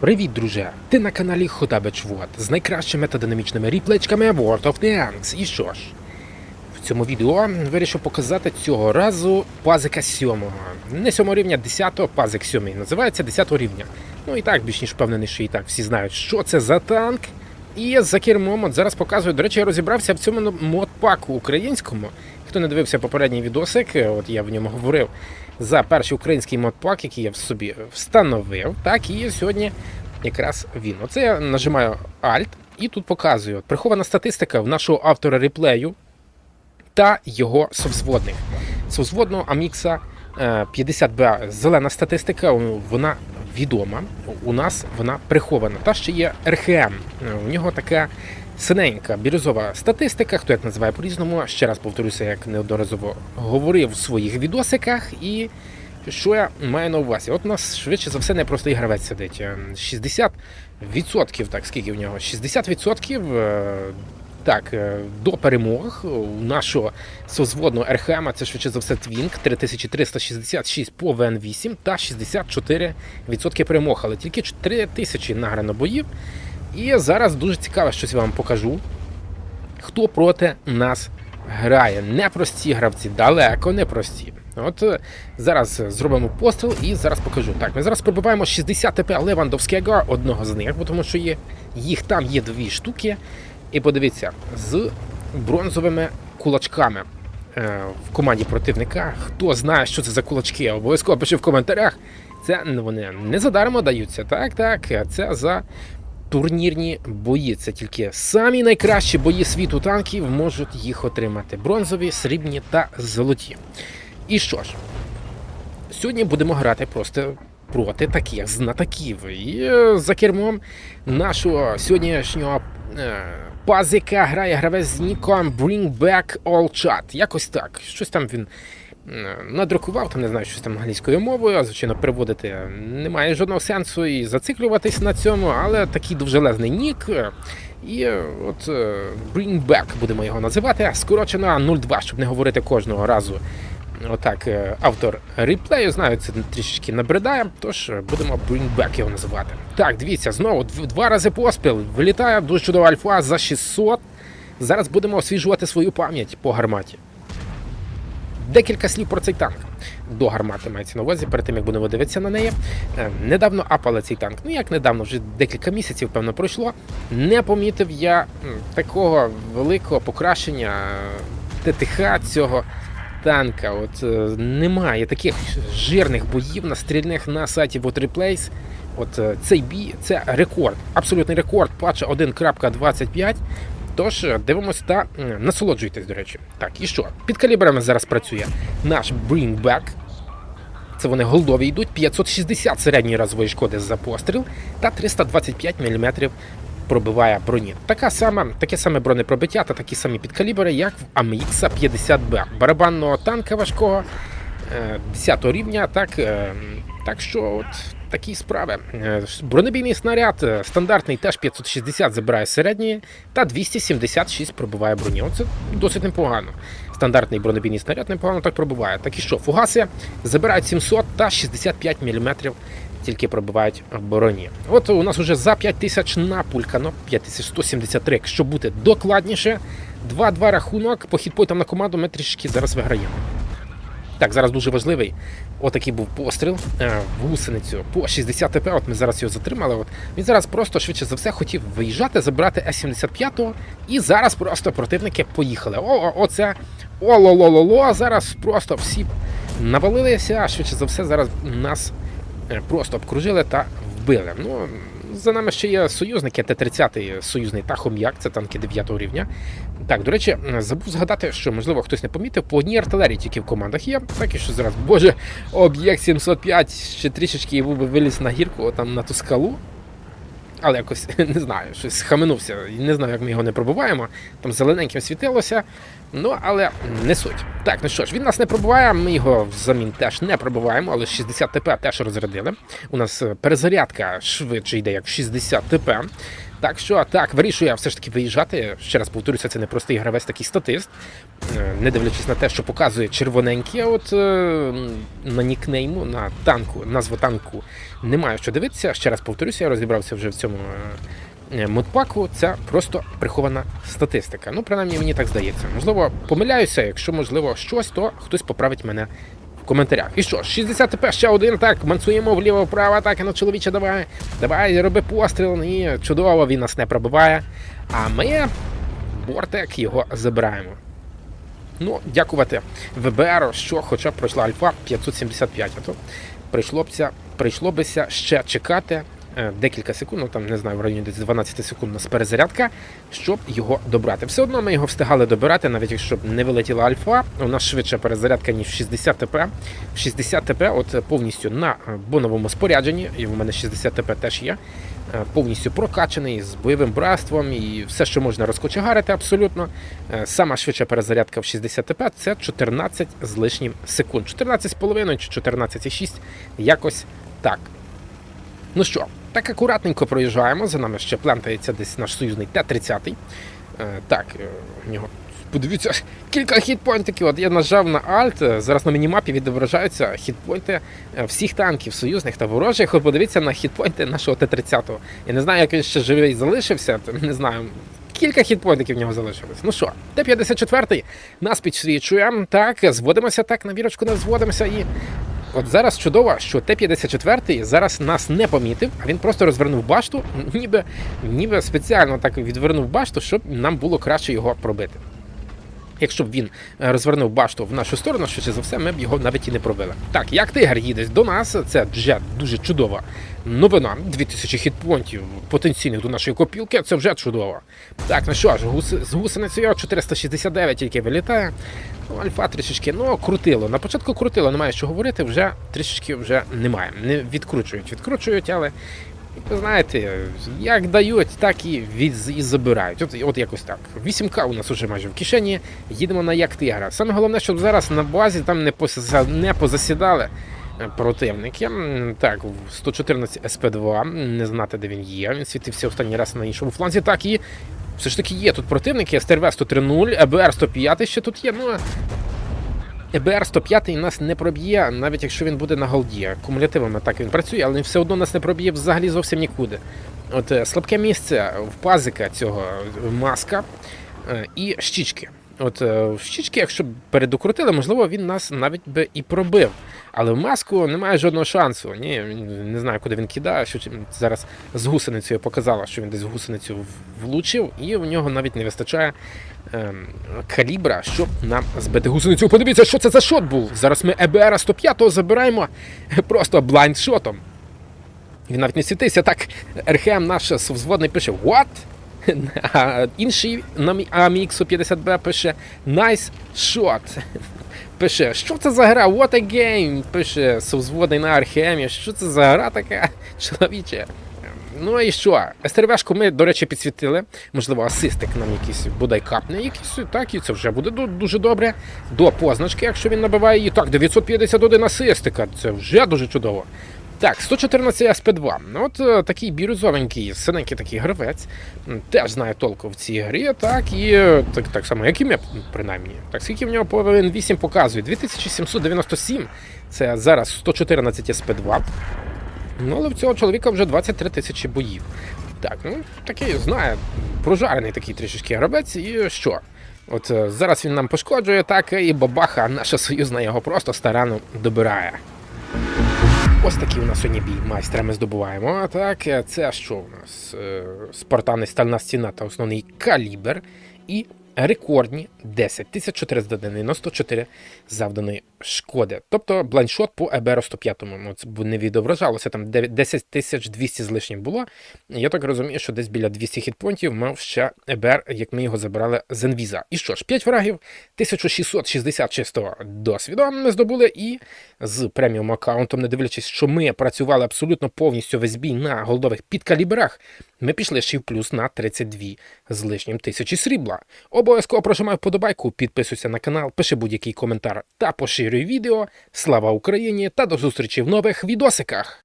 Привіт, друже! Ти на каналі Ходабечвод з найкращими та динамічними ріплечками World of Tanks. І що ж, в цьому відео вирішив показати цього разу пазика 7. Не 7 рівня, 10 пазик 7. Називається 10 рівня. Ну і так, більш ніж впевнений, що і так всі знають, що це за танк. І за кермом от зараз показую. До речі, я розібрався в цьому модпаку українському. Хто не дивився попередній відосик, от я в ньому говорив за перший український модпак, який я в собі встановив. Так, і сьогодні якраз він. Оце я нажимаю Alt і тут показую. Прихована статистика в нашого автора реплею та його совзводних. Совзводного Амікса 50Б зелена статистика, вона відома. У нас вона прихована. Та ще є РХМ. У нього така синенька бірюзова статистика, хто як називає по-різному. Ще раз повторюся, як неодноразово говорив в своїх відосиках. І що я маю на увазі? От у нас швидше за все непростий гравець сидить. Е, 60%, так скільки в нього? 60% е, так, е, до перемог у нашого созводного РХМ, це швидше за все Твінк, 3366 по ВН8 та 64% перемог, але тільки 4000 награно боїв. І зараз дуже цікаво, щось вам покажу. Хто проти нас грає? Непрості гравці, далеко не прості. От е, зараз зробимо постріл і зараз покажу. Так, ми зараз пробиваємо 60 ТП Левандовського, одного з них, тому що є, їх там є дві штуки. І подивіться, з бронзовими кулачками е, в команді противника. Хто знає, що це за кулачки, обов'язково пиши в коментарях. Це вони не задармо даються. Так, так, це за турнірні бої. Це тільки самі найкращі бої світу танків можуть їх отримати: бронзові, срібні та золоті. І що ж, сьогодні будемо грати просто проти таких знатоків. І е, за кермом нашого сьогоднішнього е, пазика грає гравець з ніком Bring Back All Chat. Якось так. Щось там він надрукував, там не знаю, щось там англійською мовою, а звичайно, переводити немає жодного сенсу і зациклюватись на цьому, але такий довжелезний нік. І е, от е, Bring Back будемо його називати. Скорочено 02, щоб не говорити кожного разу. Отак, е, автор реплею, знаю, це трішечки набридає, тож е, будемо Back його називати. Так, дивіться, знову дв- два рази поспіл. Вилітає дуже чудова альфа за 600. Зараз будемо освіжувати свою пам'ять по гарматі. Декілька слів про цей танк. До гармати мається на увазі, перед тим як будемо дивитися на неї. Е, Недавно апали цей танк. Ну як недавно, вже декілька місяців, певно, пройшло. Не помітив я такого великого покращення ТТХ цього танка. От е, немає таких жирних боїв настрільних на сайті What Replace. От е, цей бій це рекорд, абсолютний рекорд патча 1.25. Тож е, дивимось та насолоджуйтесь, до речі. Так, і що? Під калібрами зараз працює наш Bring Back. Це вони голдові йдуть, 560 середньої разової шкоди за постріл та 325 мм пробиває броні. Така сама, таке саме бронепробиття та такі самі підкалібри, як в AMX 50B. Барабанного танка важкого 10 рівня. Так, е, так що от такі справи. Е, Бронебійний снаряд е, стандартний теж 560 забирає середньої та 276 пробиває броні. Оце досить непогано. Стандартний бронебійний снаряд непогано так пробиває. Так і що, фугаси забирають 700 та 65 мм тільки пробивають броні. От у нас вже за 5000 напулькано, 5173, якщо бути докладніше. 2-2 рахунок, по хітпойтам на команду ми трішки зараз виграємо. Так, зараз дуже важливий. Отакий був постріл е, в гусеницю по 60 ТП. От ми зараз його затримали. От він зараз просто швидше за все хотів виїжджати, забирати С-75 і зараз просто противники поїхали. О, оце о-ло-ло-ло-ло. Зараз просто всі навалилися. Швидше за все, зараз нас просто обкружили та вбили. Ну, за нами ще є союзники, Т-30 союзний та хом'як, це танки 9 рівня. Так, до речі, забув згадати, що можливо хтось не помітив, по одній артилерії тільки в командах є. Так і що зараз, боже, об'єкт 705 ще трішечки і був би виліз на гірку, там на ту скалу. Але якось не знаю, щось схаменувся. Не знаю, як ми його не пробуваємо. Там зелененьким світилося. Ну, але не суть. Так, ну що ж, він нас не пробуває, ми його взамін теж не пробуваємо, але 60 ТП теж розрядили. У нас е, перезарядка швидше йде, як 60 ТП. Так що так, вирішую я все ж таки виїжджати. Ще раз повторюся, це не простий гравець, такий статист. Е, Не дивлячись на те, що показує червоненькі, а от е, на нікнейму, на танку, назву танку немає що дивитися. Ще раз повторюся, я розібрався вже в цьому е, модпаку. Це просто прихована статистика. Ну, принаймні, мені так здається. Можливо, помиляюся, якщо можливо щось, то хтось поправить мене коментарях. І що, 60 ТП, ще один, так, мансуємо вліво-вправо, атаки на чоловіче, давай, давай, роби постріл, і чудово, він нас не пробиває. А ми бортик його забираємо. Ну, дякувати ВБР, що хоча б пройшла альфа 575, а то прийшло бся, прийшло бися ще чекати декілька секунд, ну там не знаю, в районі десь 12 секунд нас перезарядка, щоб його добрати. Все одно ми його встигали добирати, навіть якщо не вилетіла альфа, у нас швидша перезарядка, ніж 60 ТП. 60 ТП, от е, повністю на е, боновому спорядженні, і в мене 60 ТП теж є. е, Повністю прокачаний з бойовим братством і все, що можна розкочегарити абсолютно. Е, Сама швидша перезарядка в 60 ТП це 14 з лишнім секунд. 14,5 чи 14,6, якось так. Ну що, так акуратненько проїжджаємо. За нами ще плентається десь наш союзний Т-30. Е, так, е, в нього. Подивіться, кілька хітпойнтиків. От я нажав на Alt. е, Зараз на мінімапі відображаються хітпойнти всіх танків союзних та ворожих. От подивіться на хітпойнти нашого Т-30. Я не знаю, як він ще живий залишився. Не знаю. Кілька хітпойнтиків в нього залишилось. Ну що, Т-54 нас підсвічує. Так, зводимося так, на вірочку не зводимося і. От зараз чудово, що Т-54 зараз нас не помітив, а він просто розвернув башту, ніби, ніби спеціально так відвернув башту, щоб нам було краще його пробити. Якщо б він е, розвернув башту в нашу сторону, що за все, ми б його навіть і не пробили. Так, як тигр їде до нас, це вже дуже чудова новина. 2000 хітпонтів потенційних до нашої копілки, це вже чудово. Так, ну що ж, гуси, з гусеницею 469 тільки вилітає. Ну, Альфа трішечки, ну, крутило. На початку крутило, немає що говорити, вже трішечки вже немає. Не відкручують, відкручують, але ви знаєте, як дають, так і від і забирають. От, от якось так. 8К у нас уже майже в кишені. Їдемо на як тигра. Саме головне, щоб зараз на базі там не поса- не позасідали противники. Так, 114 СП2, не знати, де він є. Він світився останній раз на іншому фланзі. Так і все ж таки є тут противники. СТРВ 103.0, ЕБР 105 ще тут є. Ну ЕБР 105 нас не проб'є, навіть якщо він буде на голді. Кумулятивами так він працює, але він все одно нас не проб'є взагалі зовсім нікуди. От е, слабке місце в пазика цього е, маска е, і щічки. От е, в щічки, якщо б передокрутили, можливо, він нас навіть би і пробив. Але в маску немає жодного шансу. Ні, не знаю, куди він кидає. Що зараз з гусеницею показала, що він десь гусеницю влучив, і в нього навіть не вистачає ем, калібра, щоб нам збити гусеницю. Подивіться, що це за шот був. Зараз ми ЕБР 105 забираємо просто блайндшотом. Він навіть не світився. Так, РХМ наш взводний пише What? А інший AMX 50B пише Nice shot. Пише, що це за гра? What a game? Пише совзводний на Архемі. Що це за гра така? Чоловіче. Ну і що? СТРВшку ми, до речі, підсвітили. Можливо, асистик нам якийсь бодай капне, якийсь так, і це вже буде дуже добре. До позначки, якщо він набиває її. Так, 951 асистика. Це вже дуже чудово. Так, 114 СП2. Ну, От е, такий бірюзовенький, синенький такий гравець. Теж знає толку в цій грі, так і е, так, так само, як і ми, принаймні. Так, скільки в нього повинен 8 показує? 2797. Це зараз 114 СП2. Ну, але в цього чоловіка вже 23 тисячі боїв. Так, ну такий знає, прожарений такий трішечки гравець, і що? От е, зараз він нам пошкоджує, так і бабаха, наша союзна його просто старанно добирає. Ось такий у нас сьогодні бій майстра ми здобуваємо. А Так, е, це що у нас? Е, Спартани, стальна стіна та основний калібр. І рекордні 10 494 завданої шкоди. Тобто блайндшот по ЕБР 105. Ну, це не відображалося, там 9 10 200 з лишнім було. Я так розумію, що десь біля 200 хітпонтів мав ще ЕБР, як ми його забирали з Енвіза. І що ж, 5 фрагів, 1660 чистого досвіду ми здобули, і з преміум аккаунтом, не дивлячись, що ми працювали абсолютно повністю весь бій на голдових підкалібрах, ми пішли ще в плюс на 32 з лишнім тисячі срібла. Обов'язково прожимай вподобайку, підписуйся на канал, пиши будь-який коментар та поширюй відео. Слава Україні та до зустрічі в нових відосиках!